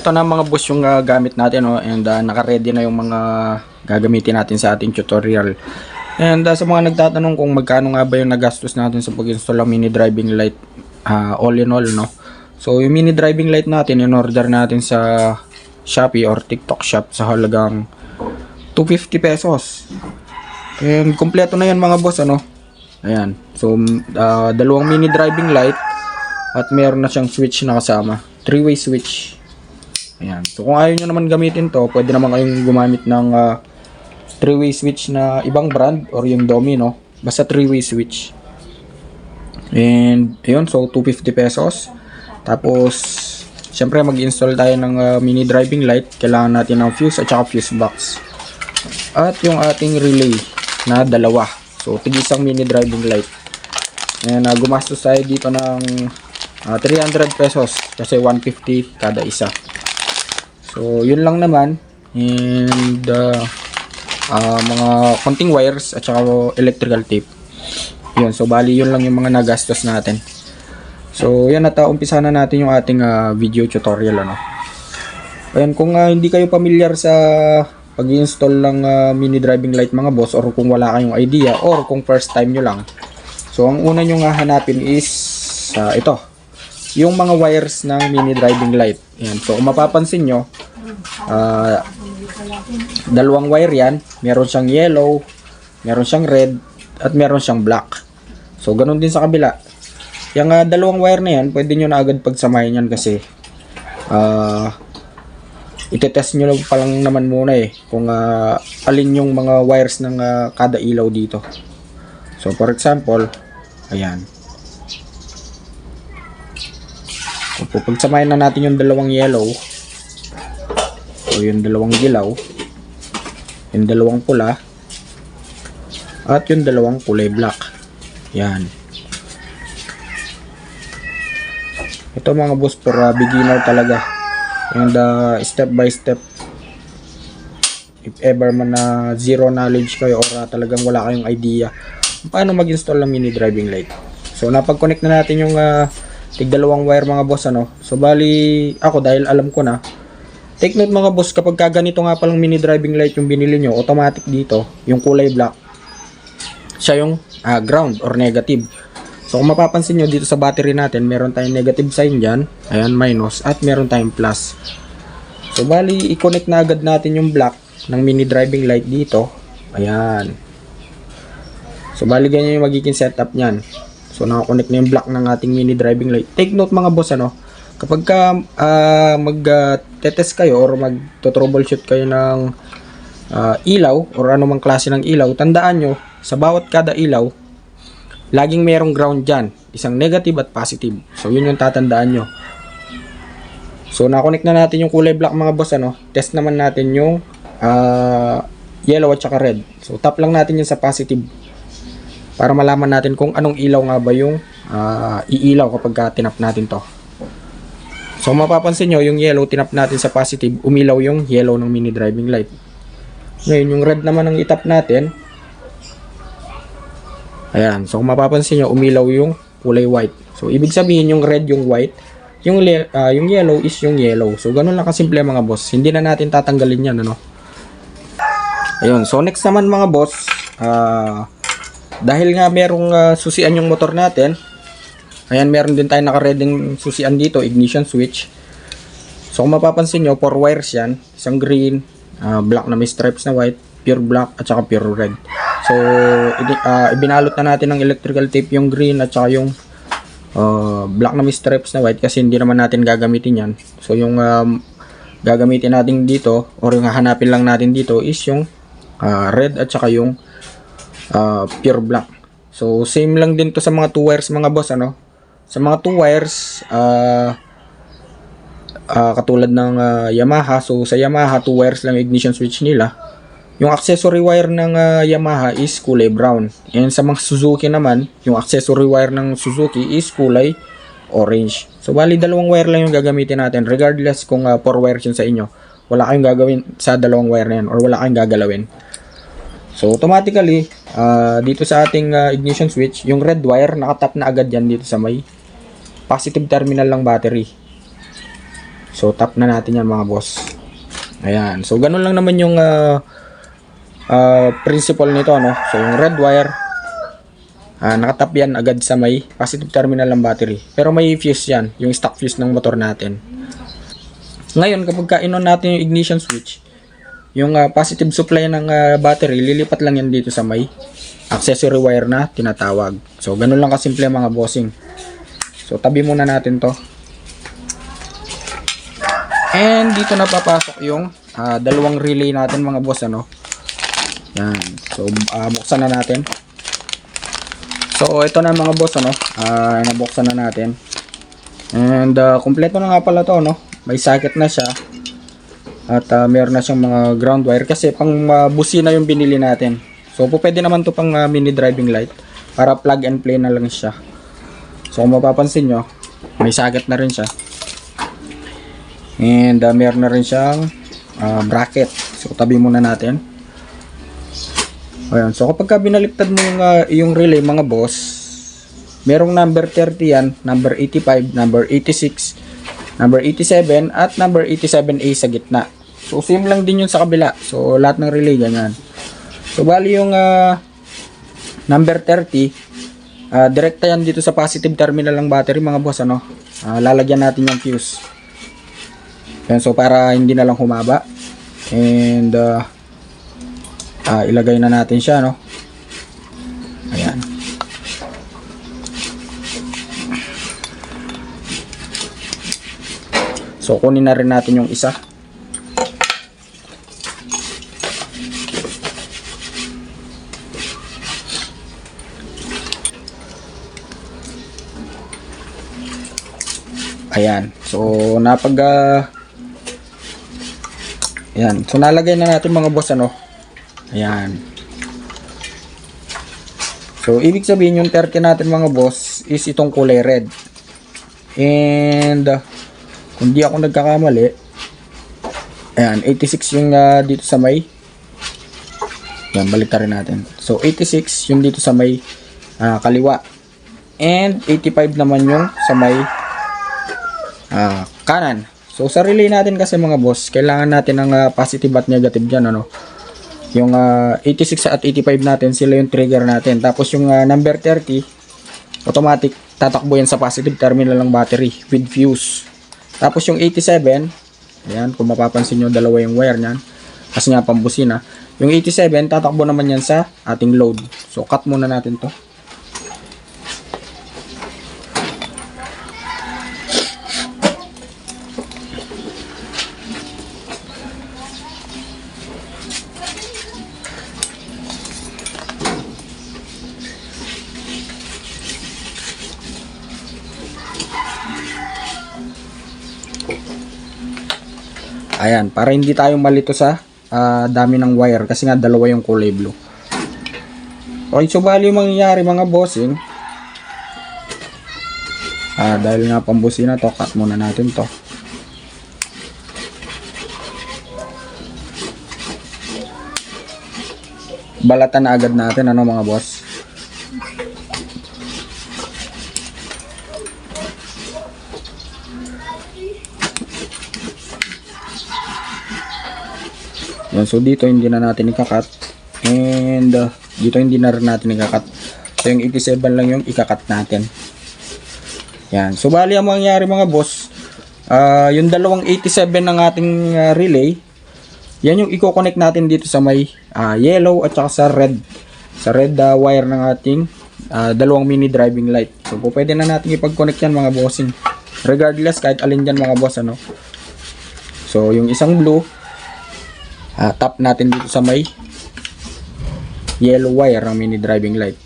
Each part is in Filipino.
ito na mga boss yung ah, gamit natin oh, and ah, naka-ready na yung mga gagamitin natin sa ating tutorial. And ah, sa mga nagtatanong kung magkano nga ba yung nagastos natin sa pag-install ng mini driving light ah, all in all no. So yung mini driving light natin in order natin sa Shopee or TikTok shop sa halagang 250 pesos. And kompleto na yan mga boss ano. Ayan. So ah, dalawang mini driving light at meron na siyang switch na kasama. Three-way switch. Ayan. So kung ayaw nyo naman gamitin to, pwede naman kayong gumamit ng ah, three-way switch na ibang brand or yung Domino. Basta three-way switch. And ayun, so 250 pesos. Tapos syempre mag-install tayo ng ah, mini driving light. Kailangan natin ng fuse at saka fuse box. At yung ating relay na dalawa. So tig isang mini driving light. And ah, gumastos tayo dito ng ah, 300 pesos kasi 150 kada isa. So, yun lang naman. And, uh, ah, mga konting wires at saka electrical tape. Yun. So, bali yun lang yung mga nagastos natin. So, yan at uh, umpisa na natin yung ating ah, video tutorial. Ano. Ayan, kung ah, hindi kayo familiar sa pag-install ng ah, mini driving light mga boss or kung wala kayong idea or kung first time nyo lang. So, ang una nyo nga hanapin is ah, ito yung mga wires ng mini driving light. Yan. So, kung mapapansin nyo, ah, dalawang wire yan. Meron siyang yellow, meron siyang red, at meron siyang black. So, ganun din sa kabila. Yung ah, dalawang wire na yan, pwede nyo na agad pagsamahin yan kasi ah itetest nyo lang pa lang naman muna eh kung ah, alin yung mga wires ng ah, kada ilaw dito. So, for example, ayan. So, pupagsamahin na natin yung dalawang yellow. So, yung dalawang dilaw. Yung dalawang pula. At yung dalawang kulay black. Yan. Ito mga boss uh, beginner talaga. And uh, step by step. If ever man na zero knowledge kayo or uh, talagang wala kayong idea paano mag-install ng mini driving light. So napag-connect na natin yung uh, tig dalawang wire mga boss ano. So bali ako dahil alam ko na Take note mga boss, kapag ka ganito nga palang mini driving light yung binili nyo, automatic dito, yung kulay black, siya yung ah, ground or negative. So kung mapapansin nyo dito sa battery natin, meron tayong negative sign dyan, ayan minus, at meron tayong plus. So bali, i-connect na agad natin yung black ng mini driving light dito. Ayan. So bali ganyan yung magiging setup niyan. So nakakonect na yung black ng ating mini driving light. Take note mga boss ano, kapag ka ah, mag-tetest kayo or mag-troubleshoot kayo ng ah, ilaw or anumang klase ng ilaw, tandaan nyo, sa bawat kada ilaw, laging merong ground dyan. Isang negative at positive. So yun yung tatandaan nyo. So na-connect na natin yung kulay black mga boss ano. Test naman natin yung ah, yellow at saka red. So tap lang natin yun sa positive para malaman natin kung anong ilaw nga ba yung ah, iilaw kapag ka tinap natin to. So mapapansin nyo, yung yellow tinap natin sa positive, umilaw yung yellow ng mini driving light. Ngayon, yung red naman ang itap natin. Ayan, so mapapansin nyo, umilaw yung kulay white. So ibig sabihin yung red yung white, yung, ah, yung yellow is yung yellow. So ganun lang kasimple mga boss. Hindi na natin tatanggalin yan, ano. Ayun, so next naman mga boss, ah dahil nga merong ah, susian yung motor natin, ayan meron din tayo naka-reading susian dito, ignition switch. So kung mapapansin nyo, four wires yan, isang green, ah, black na may stripes na white, pure black at saka pure red. So ah, ibinalot na natin ng electrical tape yung green at saka yung ah, black na may stripes na white kasi hindi naman natin gagamitin yan. So yung um, gagamitin natin dito or yung hahanapin lang natin dito is yung ah, red at saka yung ah, pure black. So same lang din to sa mga two wires mga boss ano. Sa mga two wires ah ah, katulad ng ah, Yamaha. So sa Yamaha two wires lang ignition switch nila. Yung accessory wire ng ah, Yamaha is kulay brown. And sa mga Suzuki naman, yung accessory wire ng Suzuki is kulay orange. So bali dalawang wire lang yung gagamitin natin regardless kung 4 wires yun sa inyo. Wala kayong gagawin sa dalawang wire na yan or wala kayong gagalawin. So automatically, ah, dito sa ating ah, ignition switch, yung red wire nakatap na agad yan dito sa may positive terminal ng battery. So, tap na natin yan mga boss. Ayan. So, ganun lang naman yung ah, ah, principle nito, no? So, yung red wire, ah, nakatap yan agad sa may positive terminal ng battery. Pero may fuse yan, yung stock fuse ng motor natin. Ngayon, kapag ka-on natin yung ignition switch, yung ah, positive supply ng ah, battery, lilipat lang yan dito sa may accessory wire na tinatawag. So, ganun lang kasimple mga bossing. So, tabi muna natin to. And dito na papasok yung ah, dalawang relay natin mga boss ano. Yan. So ah, buksan na natin. So ito na mga boss ano. Ah, nabuksan na natin. And ah, kumpleto na nga pala to no. May socket na siya. At ah, meron na siyang mga ground wire kasi pang uh, busina yung binili natin. So po pwede naman to pang ah, mini driving light para plug and play na lang siya. So kung mapapansin nyo, may socket na rin siya. And uh, meron na rin siyang uh, bracket. So tabi muna natin. Ayan. So kapag ka binaliktad mo yung, uh, yung relay mga boss, merong number 30 yan, number 85, number 86, number 87, at number 87A sa gitna. So same lang din yun sa kabila. So lahat ng relay ganyan. So bali yung uh, number 30, uh, direkta yan dito sa positive terminal ng battery mga boss ano. Uh, lalagyan natin yung fuse. Yan, so para hindi na lang humaba. And uh, ah, ilagay na natin siya, no? Ayan. So kunin na rin natin yung isa. Ayan. So napag ah, Ayan. So, nalagay na natin mga boss, ano? Ayan. So, ibig sabihin yung 30 natin mga boss is itong kulay red. And, uh, kung di ako nagkakamali, ayan, 86 yung uh, dito sa may, ayan, balik rin natin. So, 86 yung dito sa may uh, kaliwa. And, 85 naman yung sa may uh, kanan. So sa relay natin kasi mga boss, kailangan natin ng uh, positive at negative diyan ano. Yung uh, 86 at 85 natin, sila yung trigger natin. Tapos yung uh, number 30, automatic tatakbo yan sa positive terminal ng battery with fuse. Tapos yung 87, ayan, kung mapapansin nyo, dalawa yung wire niyan. Kasi nga pambusina. Yung 87, tatakbo naman yan sa ating load. So cut muna natin to. Ayan, para hindi tayo malito sa ah, dami ng wire kasi nga dalawa yung kulay blue. Okay, so bali yung mangyayari mga bossing. Ah, dahil nga pambusina to, cut muna natin to. Balatan na agad natin ano mga boss. Yan, so dito hindi na natin ikakat. And uh, dito hindi na rin natin ikakat. So yung 87 lang yung ikakat natin. Yan. So bali ang mangyayari mga boss, ah, yung dalawang 87 ng ating ah, relay, yan yung i-connect natin dito sa may ah, yellow at saka sa red. Sa red ah, wire ng ating ah, dalawang mini driving light. So pwede na natin ipag-connect yan mga bossing. Regardless kahit alin dyan mga boss ano. So yung isang blue, Ah, tap natin dito sa may yellow wire ng mini driving light.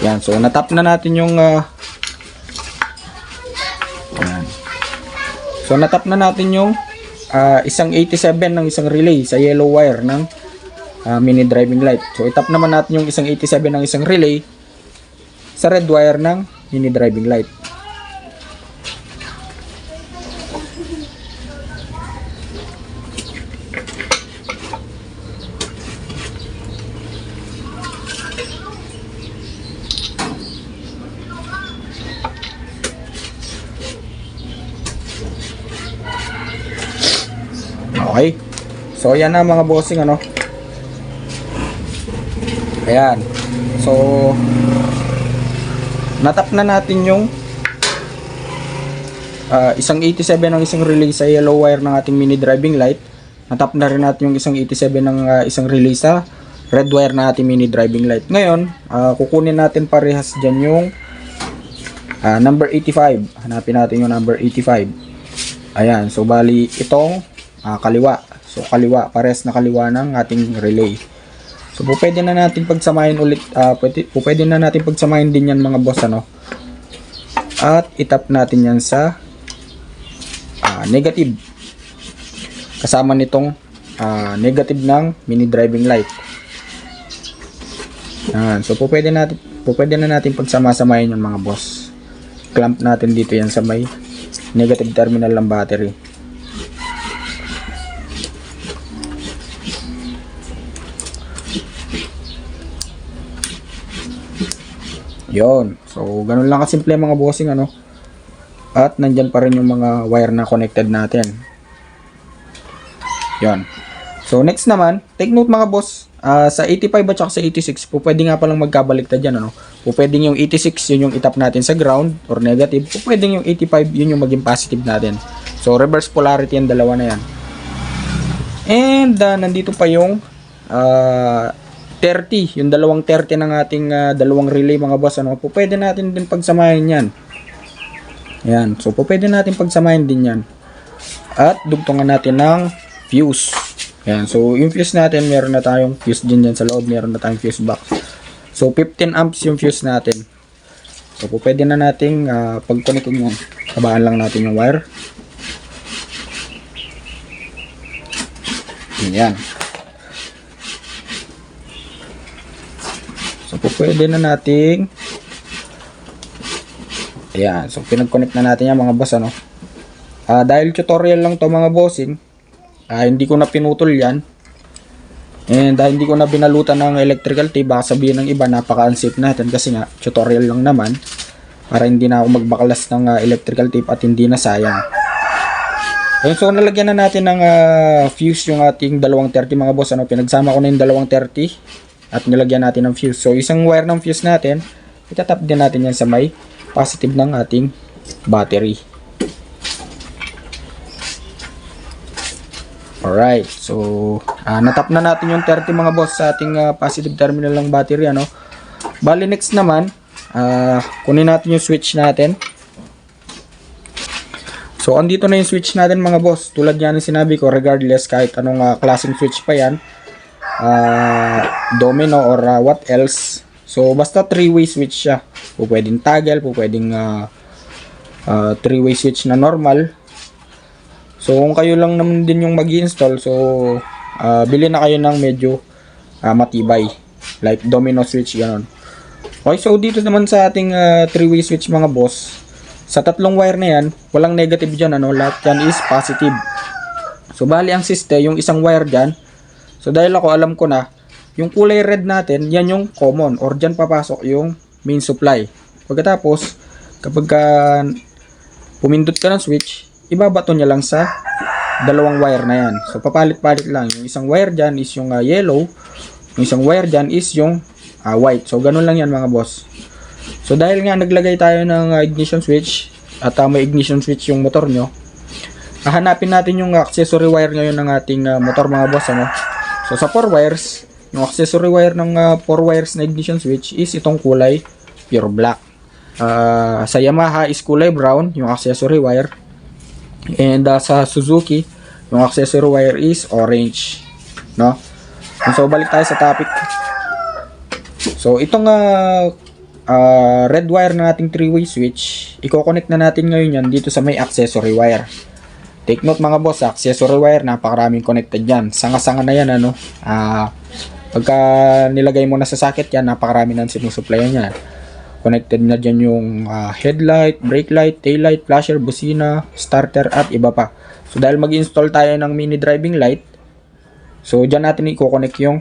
Yan, so natap na natin yung ah, yan. So natap na natin yung ah, isang 87 ng isang relay sa yellow wire ng uh, mini driving light. So itap naman natin yung isang 87 ng isang relay sa red wire ng mini driving light. Okay. So, yan na mga bossing, ano. Ayan. So, natap na natin yung ah, isang 87 ng isang relay sa yellow wire ng ating mini driving light. Natap na rin natin yung isang 87 ng ah, isang relay sa red wire na ating mini driving light. Ngayon, ah, kukunin natin parehas dyan yung ah, number 85. Hanapin natin yung number 85. Ayan, so bali itong ah, kaliwa. So kaliwa, pares na kaliwa ng ating relay. So po pwede na natin pagsamahin ulit, ah, pwede, po pwede na natin pagsamahin din yan mga boss ano. At itap natin yan sa ah, negative. Kasama nitong ah, negative ng mini driving light. Yan. So po pwede natin po pwede na natin pagsama-samahin yung mga boss. Clamp natin dito yan sa may negative terminal ng battery. Yon. So, ganun lang kasimple mga bossing ano. At nandyan pa rin yung mga wire na connected natin. Yon. So, next naman, take note mga boss, ah, sa 85 at saka sa 86, po pwede nga palang magkabaliktad yan, ano? Po pwedeng yung 86, yun yung itap natin sa ground or negative. Po pwedeng yung 85, yun yung maging positive natin. So, reverse polarity yung dalawa na yan. And, ah, nandito pa yung ah, 30, yung dalawang 30 ng ating ah, dalawang relay mga boss, ano? Po pwede natin din pagsamahin yan. Yan. So, po pwede natin pagsamahin din yan. At dugtungan natin ng fuse. Yan. So, yung fuse natin, meron na tayong fuse din dyan sa loob. Meron na tayong fuse box. So, 15 amps yung fuse natin. So, po pwede na nating uh, pag-connectin yan. Kabaan lang natin yung wire. Yan. So, pwede na nating Ayan. So, pinag-connect na natin yan mga boss, ano. Ah, dahil tutorial lang to mga bossing, ah, hindi ko na pinutol yan. And dahil hindi ko na binalutan ng electrical tape, baka sabihin ng iba, napaka-unsafe natin kasi nga, tutorial lang naman. Para hindi na ako magbakalas ng ah, electrical tape at hindi na sayang. Ayun, so nalagyan na natin ng ah, fuse yung ating dalawang 30 mga boss. Ano, pinagsama ko na yung dalawang 30 at nilagyan natin ng fuse. So isang wire ng fuse natin, itatap din natin yan sa may positive ng ating battery. Alright, so ah, natap na natin yung 30 mga boss sa ating ah, positive terminal ng battery ano. Bali next naman, ah, kunin natin yung switch natin. So andito na yung switch natin mga boss. Tulad yan ng sinabi ko regardless kahit anong ah, klaseng switch pa yan. Ah, domino or ah, what else. So basta three-way switch siya. Po pwedeng toggle, po pwedeng ah, ah, three-way switch na normal. So kung kayo lang naman din yung mag-install, so ah, bili na kayo ng medyo ah, matibay. Like domino switch ganon. Okay, so dito naman sa ating ah, three-way switch mga boss, sa tatlong wire na yan, walang negative dyan, ano, lahat yan is positive. So bali ang siste, yung isang wire dyan, so dahil ako alam ko na, yung kulay red natin, yan yung common, or dyan papasok yung main supply. Pagkatapos, kapag ka pumindot ka ng switch, ibabato niya lang sa dalawang wire na yan. So, papalit-palit lang. Yung isang wire dyan is yung ah, yellow. Yung isang wire dyan is yung ah, white. So, ganun lang yan mga boss. So, dahil nga naglagay tayo ng ah, ignition switch at ah, may ignition switch yung motor nyo, hahanapin natin yung accessory wire ngayon ng ating ah, motor mga boss. Ano? So, sa 4 wires, yung accessory wire ng 4 wires na ignition switch is itong kulay pure black. Ah, sa Yamaha is kulay brown, yung accessory wire. And uh, sa Suzuki, yung accessory wire is orange. No? So, balik tayo sa topic. So, itong uh, uh, red wire ng ating three-way switch, i-connect na natin ngayon yan dito sa may accessory wire. Take note mga boss, accessory wire, napakaraming connected yan. Sanga-sanga na yan, ano. Ah, pagka nilagay mo na sa socket yan, napakarami na sinusuplayan yan. Connected na dyan yung ah, headlight, brake light, tail light, flasher, busina, starter at iba pa. So dahil mag-install tayo ng mini driving light, so dyan natin i-connect yung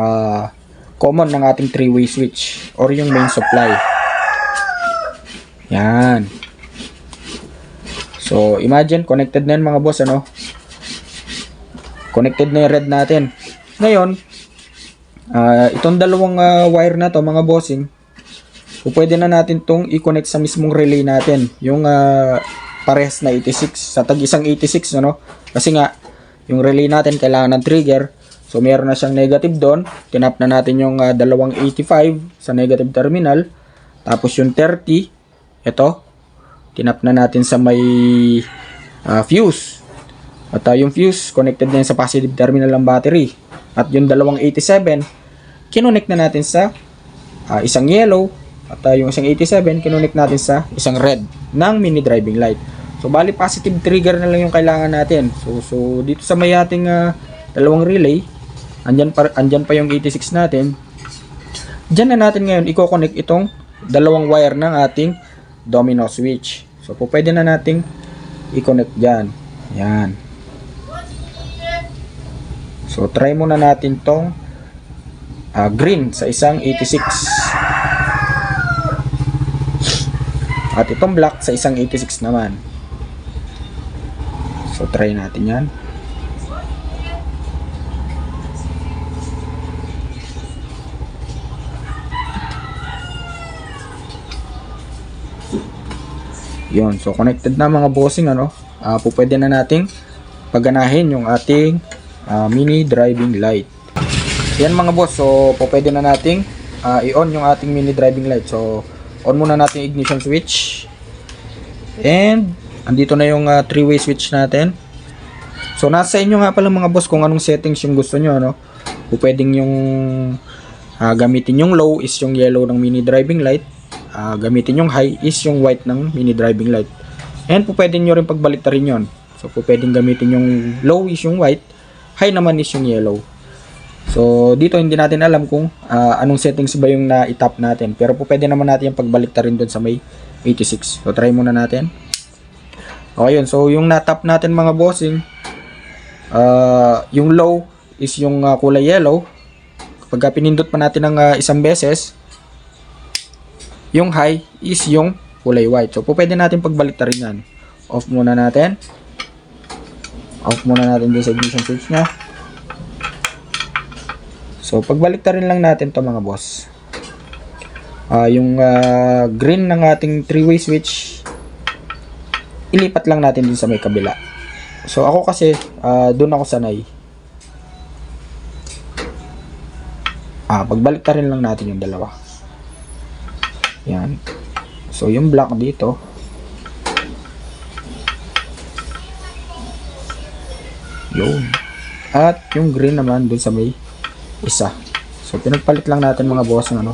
ah, common ng ating three-way switch or yung main supply. Yan. So imagine connected na yan mga boss ano. connected na yung red natin. Ngayon, ah, itong dalawang ah, wire na to mga bossing, pwede na natin tong i-connect sa mismong relay natin. Yung ah, parehas na 86, sa tag isang 86, ano? Kasi nga, yung relay natin kailangan ng trigger. So, meron na siyang negative doon. Tinap na natin yung ah, dalawang 85 sa negative terminal. Tapos yung 30, ito, tinap na natin sa may ah, fuse. At ah, yung fuse, connected na sa positive terminal ng battery. At yung dalawang 87, kinonect na natin sa ah, isang yellow. At ah, yung isang 87, kinonect natin sa isang red ng mini driving light. So, bali positive trigger na lang yung kailangan natin. So, so dito sa may ating ah, dalawang relay, andyan pa, andyan pa yung 86 natin. Diyan na natin ngayon i-connect itong dalawang wire ng ating domino switch. So, po pwede na nating i-connect dyan. Yan. So, try muna natin tong ah, green sa isang 86. At itong black sa isang 86 naman. So, try natin yan. Yon, so connected na mga bossing ano. Ah, po pwede na nating pagganahin yung ating ah, mini driving light. Yan mga boss, so po pwede na nating ah, i-on yung ating mini driving light. So on muna natin ignition switch. And andito na yung ah, three-way switch natin. So nasa inyo nga pala mga boss kung anong settings yung gusto nyo ano. Po pwedeng yung ah, gamitin yung low is yung yellow ng mini driving light. Ah, gamitin yung high is yung white ng mini driving light. And po pwede nyo rin pagbalik rin yon. So po pwedeng gamitin yung low is yung white, high naman is yung yellow. So dito hindi natin alam kung ah, anong settings ba yung na-tap natin. Pero po pwede naman natin yung pagbalik rin doon sa may 86. So try muna natin. Okay yun. So yung na-tap natin mga bossing, ah, yung low is yung ah, kulay yellow. Kapag pinindot pa natin ng ah, isang beses, yung high is yung kulay white. So, pwede natin pagbalik rin yan. Off muna natin. Off muna natin din sa ignition switch niya. So, pagbalik rin lang natin to mga boss. Ah, yung ah, green ng ating three-way switch, ilipat lang natin din sa may kabila. So, ako kasi, ah, doon ako sanay. Ah, pagbalik rin lang natin yung dalawa. Yan. So, yung black dito. Yun. At yung green naman dun sa may isa. So, pinagpalit lang natin mga boss ng ano.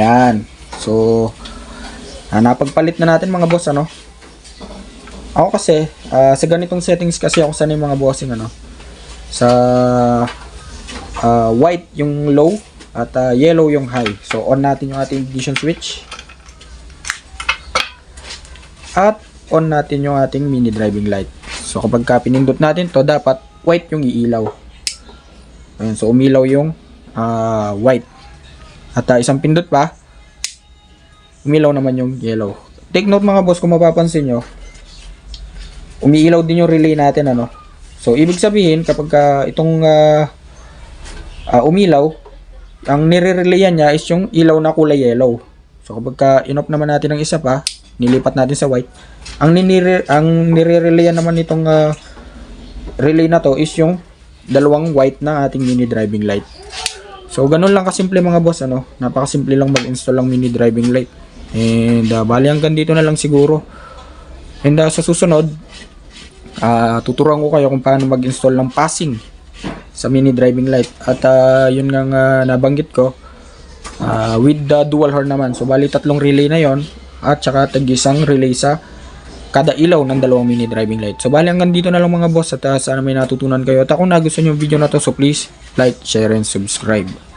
Yan. So, ah, napagpalit na natin mga boss, ano? Ako kasi, ah, sa ganitong settings kasi ako sanay mga bossing, ano? Sa ah, white yung low at ah, yellow yung high. So, on natin yung ating ignition switch. At on natin yung ating mini driving light. So, kapag ka pinindot natin to dapat white yung iilaw. Ayan, so, umilaw yung ah, white. At ah, isang pindot pa, umilaw naman yung yellow. Take note mga boss kung mapapansin nyo, umiilaw din yung relay natin ano. So ibig sabihin kapag ah, itong ah, ah, umilaw, ang nire-relayan niya is yung ilaw na kulay yellow. So kapag ka in-off naman natin ng isa pa, nilipat natin sa white, ang ninire ang nire-relayan naman nitong ah, relay na to is yung dalawang white na ating mini driving light. So, ganun lang kasimple mga boss, ano? Napakasimple lang mag-install ng mini driving light. And, uh, bali hanggang dito na lang siguro. And, uh, sa susunod, ah tuturuan ko kayo kung paano mag-install ng passing sa mini driving light. At, ah, yun nga nga nabanggit ko, ah, with the dual horn naman. So, bali tatlong relay na yon At, saka tag-isang relay sa kada ilaw ng dalawang mini driving light. So, bali hanggang dito na lang mga boss at uh, sana may natutunan kayo. At kung nagustuhan yung video na to, so please like, share, and subscribe.